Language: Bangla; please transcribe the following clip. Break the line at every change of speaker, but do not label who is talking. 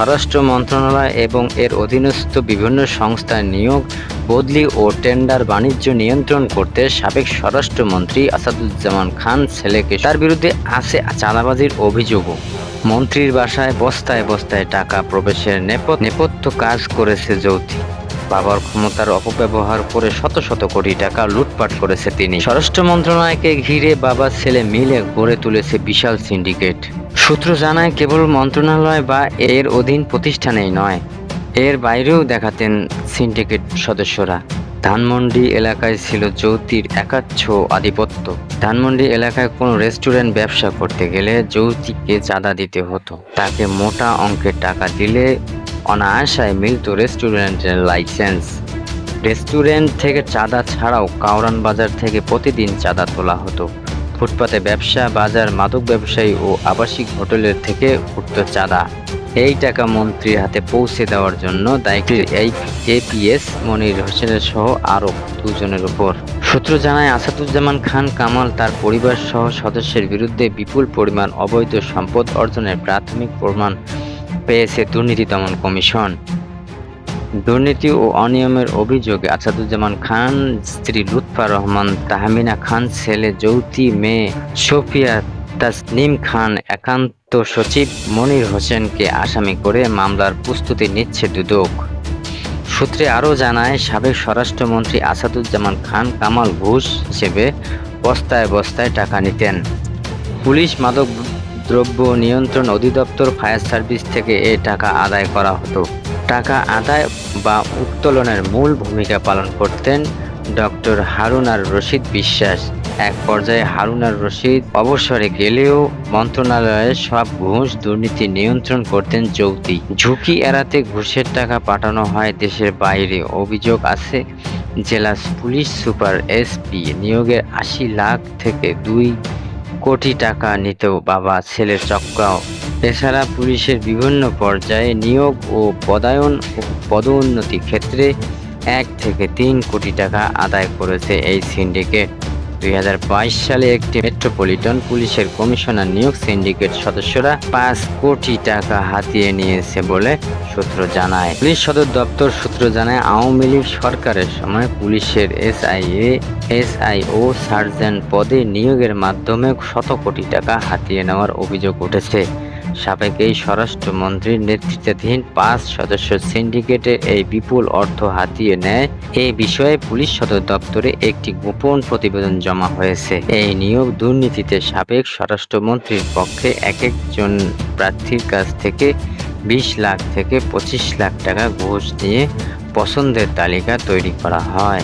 স্বরাষ্ট্র মন্ত্রণালয় এবং এর অধীনস্থ বিভিন্ন সংস্থার নিয়োগ, বদলি ও টেন্ডার বাণিজ্য নিয়ন্ত্রণ করতে সাবেক স্বরাষ্ট্রমন্ত্রী আসাদুজ্জামান খান ছেলেকে তার বিরুদ্ধে আছে চাঁদাবাজির অভিযোগও। মন্ত্রীর বাসায় বস্তায় বস্তায় টাকা প্রবেশের নেপথ্য কাজ করেছে যৌথি। বাবার ক্ষমতার অপব্যবহার করে শত শত কোটি টাকা লুটপাট করেছে তিনি। স্বরাষ্ট্র মন্ত্রণালয়কে ঘিরে বাবা ছেলে মিলে গড়ে তুলেছে বিশাল সিন্ডিকেট। সূত্র জানায় কেবল মন্ত্রণালয় বা এর অধীন প্রতিষ্ঠানেই নয়, এর বাইরেও দেখাতেন সিন্ডিকেট সদস্যরা। ধানমন্ডি এলাকায় ছিল যৌতির একাচ্ছ আধিপত্য। ধানমন্ডি এলাকায় কোনো রেস্টুরেন্ট ব্যবসা করতে গেলে যৌতিকে চাঁদা দিতে হতো। তাকে মোটা অঙ্কের টাকা দিলে অনায়াসায় মিলত রেস্টুরেন্টের লাইসেন্স। রেস্টুরেন্ট থেকে চাঁদা ছাড়াও কাউরান বাজার থেকে প্রতিদিন চাঁদা তোলা হতো। ফুটপাতে ব্যবসা, বাজার, মাদক ব্যবসায়ী ও আবাসিক হোটেলের থেকে উঠত চাঁদা। এই টাকা মন্ত্রীর হাতে পৌঁছে দেওয়ার জন্য দায়িত্ব এই এপিএস মনির হোসেনের সহ আরও দুজনের উপর। সূত্র জানায়, আসাদুজ্জামান খান, কামাল তার পরিবার সহ সদস্যের বিরুদ্ধে বিপুল পরিমাণ অবৈধ সম্পদ অর্জনের প্রাথমিক প্রমাণ পেয়েছে দুর্নীতি দমন কমিশন। দুর্নীতি ও অনিয়মের অভিযোগে আসাদুজ্জামান খান, স্ত্রী লুৎফা রহমান, তাহমিনা খান, ছেলে যৌতি মেয়ে সোফিয়া তাসনিম খান, একান্ত সচিব মনির হোসেনকে আসামি করে মামলার প্রস্তুতি নিচ্ছে দুদক। সূত্রে আরও জানায়, সাবেক স্বরাষ্ট্রমন্ত্রী আসাদুজ্জামান খান কামাল ঘুষ হিসেবে বস্তায় বস্তায় টাকা নিতেন। পুলিশ মাদক দ্রব্য নিয়ন্ত্রণ অধিদপ্তর ফায়ার সার্ভিস থেকে এ টাকা আদায় করা হতো। টাকা আদায় বা উত্তোলনের মূল ভূমিকা পালন করতেন ডক্টর হারুনার রশিদ বিশ্বাস। এক পর্যায়ে হারুনার রশিদ অবসরে গেলেও মন্ত্রণালয়ে সব ঘুষ দুর্নীতি নিয়ন্ত্রণ করতেন যৌতি ঝুঁকি এড়াতে ঘুষের টাকা পাঠানো হয় দেশের বাইরে। অভিযোগ আছে, জেলা পুলিশ সুপার এসপি নিয়োগের আশি লাখ থেকে দুই কোটি টাকা নিতেও বাবা ছেলের চক্রাও এছাড়া পুলিশের বিভিন্ন পর্যায়ে নিয়োগ ও পদায়ন ও পদোন্নতি ক্ষেত্রে এক থেকে তিন কোটি টাকা আদায় করেছে এই সিন্ডিকেট। দুই হাজার বাইশ সালে একটি মেট্রোপলিটন পুলিশের কমিশনার নিয়োগ সিন্ডিকেট সদস্যরা পাঁচ কোটি টাকা হাতিয়ে নিয়েছে বলে সূত্র জানায়। পুলিশ সদর দপ্তর সূত্র জানায়, আওয়ামী লীগ সরকারের সময় পুলিশের এসআইএ, এসআইও সার্জেন্ট পদে নিয়োগের মাধ্যমে শত কোটি টাকা হাতিয়ে নেওয়ার অভিযোগ উঠেছে। সাবেক এই স্বরাষ্ট্রমন্ত্রীর নেতৃত্বাধীন পাঁচ সদস্য সিন্ডিকেটে এই বিপুল অর্থ হাতিয়ে নেয়। এ বিষয়ে পুলিশ সদর দপ্তরে একটি গোপন প্রতিবেদন জমা হয়েছে। এই নিয়োগ দুর্নীতিতে সাবেক স্বরাষ্ট্রমন্ত্রীর পক্ষে এক একজন প্রার্থীর কাছ থেকে বিশ লাখ থেকে পঁচিশ লাখ টাকা ঘুষ নিয়ে পছন্দের তালিকা তৈরি করা হয়।